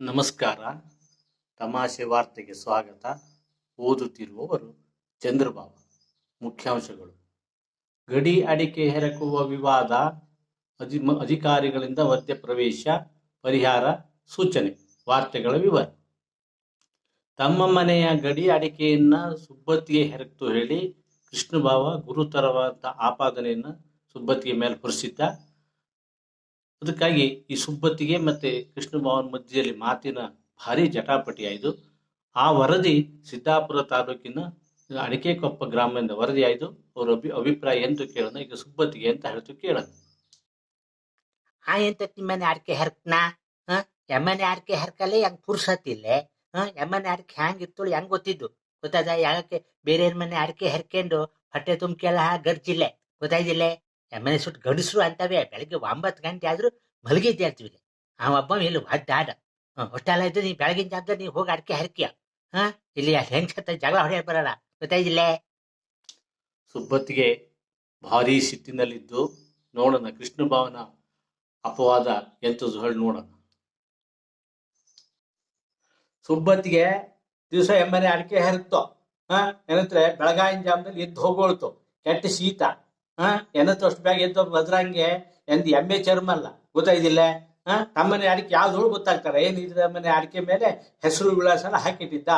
ನಮಸ್ಕಾರ. ತಮಾಷೆ ವಾರ್ತೆಗೆ ಸ್ವಾಗತ. ಓದುತ್ತಿರುವವರು ಚಂದ್ರಬಾಬು. ಮುಖ್ಯಾಂಶಗಳು. ಗಡಿ ಅಡಿಕೆ ಹೆರಕುವ ವಿವಾದ, ಅಧಿ, ಅಧಿಕಾರಿಗಳಿಂದ ಮಧ್ಯ ಪ್ರವೇಶ, ಪರಿಹಾರ ಸೂಚನೆ, ವಾರ್ತೆಗಳ ವಿವರ. ತಮ್ಮ ಮನೆಯ ಗಡಿ ಅಡಿಕೆಯನ್ನ ಸುಬ್ಬತ್ತಿಗೆ ಹೆರಕ್ತು ಹೇಳಿ ಕೃಷ್ಣಬಾವ ಗುರುತರವಾದ ಆಪಾದನೆಯನ್ನ ಸುಬ್ಬತ್ತಿಗೆ ಮೇಲೆ ಅದಕ್ಕಾಗಿ ಈ ಸುಬ್ಬತ್ತಿಗೆ ಮತ್ತೆ ಕೃಷ್ಣಭವನ್ ಮಧ್ಯದಲ್ಲಿ ಮಾತಿನ ಭಾರಿ ಜಟಾಪಟಿಯಾಯಿತು ಆ ವರದಿ ಸಿದ್ದಾಪುರ ತಾಲೂಕಿನ ಅಡಿಕೆಕೊಪ್ಪ ಗ್ರಾಮದಿಂದ ವರದಿ ಆಯ್ತು ಅವರ ಅಭಿ, ಅಭಿಪ್ರಾಯ ಎಂತ ಕೇಳೋಣ? ಈಗ ಸುಬ್ಬತ್ತಿಗೆ ಅಂತ ಹೇಳ್ತು ಕೇಳೋಣ. ಆ ಎಂತ ನಿಮ್ಮನೆ ಅಡಿಕೆ ಹರ್ಕ್ನಾ? ಹಾ? ಎಮ್ಮನೆ ಅಡಿಕೆ ಹರ್ಕಲ್ಲ, ಹೆಂಗ್ ಪುರ್ಸತ್ತಿಲ್ಲೆ ಹ? ಎಮ್ಮನೆ ಅಡಿಕೆ ಹ್ಯಾಂಗ್ ಇರ್ತಳು ಹೆಂಗ್ ಗೊತ್ತಿದ್ದು? ಗೊತ್ತಾದ ಯಾಕೆ ಬೇರೆ ಮನೆ ಅಡಿಕೆ ಹರ್ಕೊಂಡು ಹೊಟ್ಟೆ ತುಂಬಿಕೆಲ್ಲ ಗರ್ಜಿಲ್ಲೆ? ಗೊತ್ತಾಯ್ದಿಲ್ಲ? ಎಮ್ಮನೆ ಸುಟ್ಟು ಗಂಡಸ್ರು ಅಂತವೆ, ಬೆಳಗ್ಗೆ ಒಂಬತ್ತು ಗಂಟೆ ಆದ್ರೂ ಮಲಗಿದ್ದೆ ಅಂತೀವಿ ಆ ಒಬ್ಬ ಇಲ್ಲಿ ಒದ್ದ ಆಡ ಹೊಟ್ಟೆಲ್ಲ ಇದ್ದು ನೀ ಬೆಳಗಿನ ಜಾಗದಲ್ಲಿ ನೀ ಹೋಗಿ ಅಡಿಕೆ ಹರ್ಕಿಯ. ಹ, ಇಲ್ಲಿ ಹೆಂಗ್ ಜಗಳ ಹೊಡೆಯ ಬರಲ್ಲ. ಗೊತ್ತಾಯ್ತಿಲ್ಲ? ಸುಬ್ಬತ್ತಿಗೆ ಭಾರಿ ಸಿಟ್ಟಿನಲ್ಲಿದ್ದು ನೋಡೋಣ, ಕೃಷ್ಣ ಭಾವನ ಅಪವಾದ ಎಂತದ್ದು ಹೇಳಿ ನೋಡೋಣ. ಸುಬ್ಬತ್ತಿಗೆ ದಿವಸ ಎಮ್ಮನೆ ಅಡಿಕೆ ಹರಿತೋ ಹಾ ಏನಂದ್ರೆ ಬೆಳಗಾಯಿನ ಜಾಮದಲ್ಲಿ ಎದ್ದು ಹೋಗೋಳ್ತು ಕೆಟ್ಟ ಶೀತ. ಹಾ? ಏನತ್ತು ಅಷ್ಟು ಬ್ಯಾಗ್ ಎದ್ದು ಬದ್ರಂಗೆ ಎಂದು ಎಮ್ಮೆ ಚರ್ಮ ಅಲ್ಲ. ಗೊತ್ತಾಯ್ದಿಲ್ಲ? ಹಾ? ತಮ್ಮನೆ ಅಡಿಕೆ ಯಾವ್ದು ಗೊತ್ತಾಗ್ತಾರೆ? ಏನ್ ಇದ್ರ ಮನೆ ಅಡಿಕೆ ಮೇಲೆ ಹೆಸರು ವಿಳಾಸ ಎಲ್ಲ ಹಾಕಿಟ್ಟಿದ್ದ?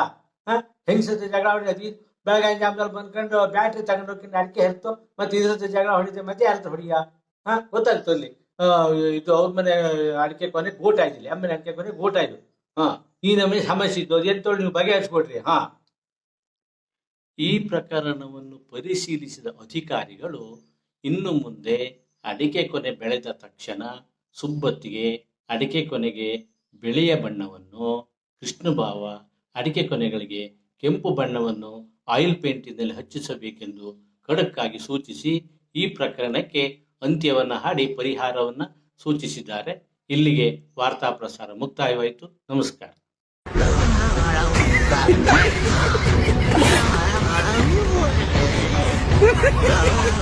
ಹಾ? ಹೆಂಗಸದ ಜಗಳ ಹೊಡೆದಿ ಬೆಳಗಾಯಿನ ಆಮೇಲೆ ಬಂದ್ಕೊಂಡು ಬ್ಯಾಟ್ರಿ ತಗೊಂಡು ಅಡಿಕೆ ಹೆರ್ತು, ಮತ್ತೆ ಇದ್ರದ್ದು ಜಗಳ ಹೊಡಿತೆ ಮತ್ತೆ ಯಾರ ಹೊಡಿಯ? ಹಾ? ಅಲ್ಲಿ. ಇದು ಅವ್ರ ಮನೆ ಅಡಿಕೆ ಕೊನೆ ಗೋಟ ಆಯ್ತಿಲ್ಲ ಎಮ್ಮನೆ ಅಡಿಕೆ ಕೊನೆ ಗೋಟ ಆಯ್ತು. ಹಾ? ಈ ನಮಗೆ ಸಮಸ್ಯೆ ಇದ್ದು ಅದು ಎಂತ ನೀವು ಬಗೆಹರಿಸ್ಕೊಡ್ರಿ. ಹಾ? ಈ ಪ್ರಕರಣವನ್ನು ಪರಿಶೀಲಿಸಿದ ಅಧಿಕಾರಿಗಳು ಇನ್ನು ಮುಂದೆ ಅಡಿಕೆ ಕೊನೆ ಬೆಳೆದ ತಕ್ಷಣ ಸುಬ್ಬತ್ತಿಗೆ ಅಡಿಕೆ ಕೊನೆಗೆ ಬಿಳಿಯ ಬಣ್ಣವನ್ನು ಕೃಷ್ಣಭಾವ ಅಡಿಕೆ ಕೊನೆಗಳಿಗೆ ಕೆಂಪು ಬಣ್ಣವನ್ನು ಆಯಿಲ್ ಪೇಂಟಿನಲ್ಲಿ ಹಚ್ಚಿಸಬೇಕೆಂದು ಖಡಕ್ಕಾಗಿ ಸೂಚಿಸಿ ಈ ಪ್ರಕರಣಕ್ಕೆ ಅಂತ್ಯವನ್ನು ಹಾಡಿ ಪರಿಹಾರವನ್ನು ಸೂಚಿಸಿದ್ದಾರೆ ಇಲ್ಲಿಗೆ ವಾರ್ತಾ ಪ್ರಸಾರ ಮುಕ್ತಾಯವಾಯಿತು ನಮಸ್ಕಾರ.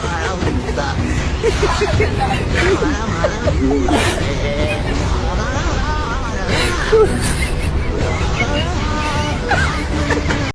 Ooh.